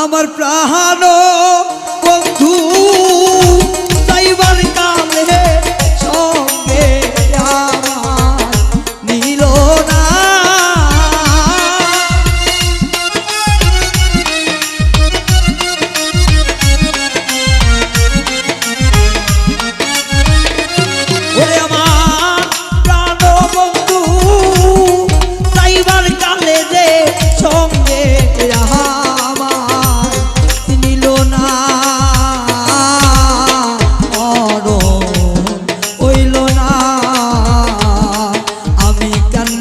আমার প্রাণ বন্ধু।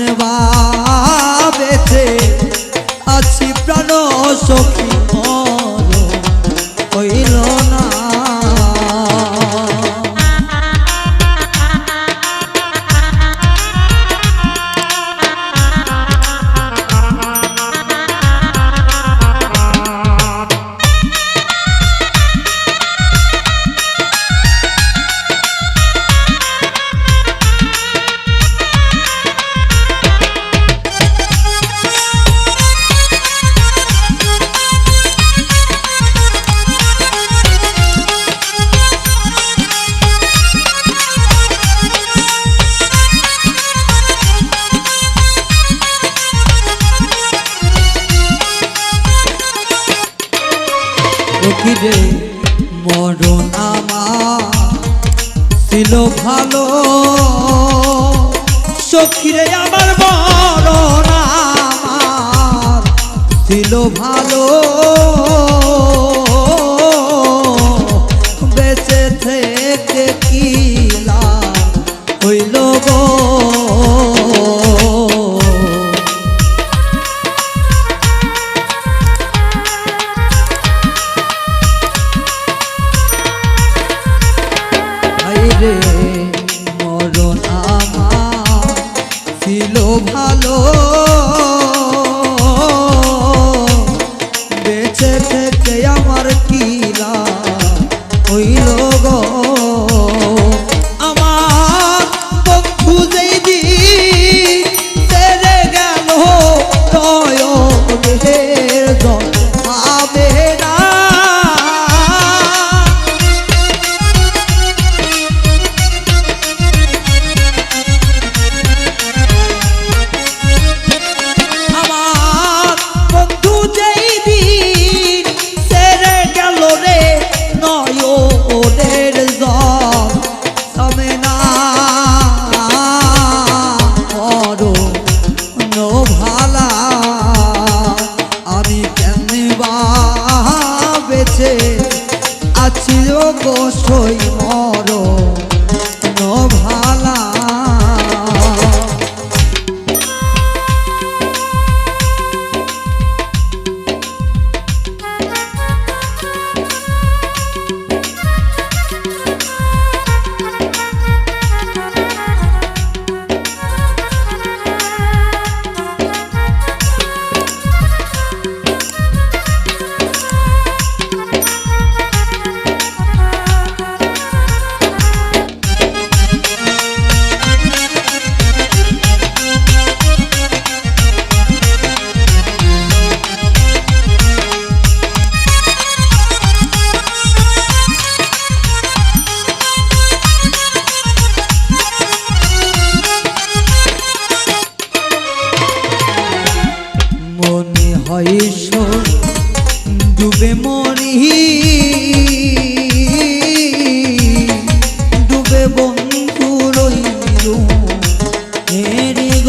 मानवा সখিরে মরণ আমার ছিল ভালো। সখিরে আমার মরণ আমার ছিল ভালো। বেঁচে থেকে কি লাভ হইল গো? ছিল ভালো। বেঁচে থেকে আমার কিলা হইল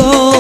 contigo.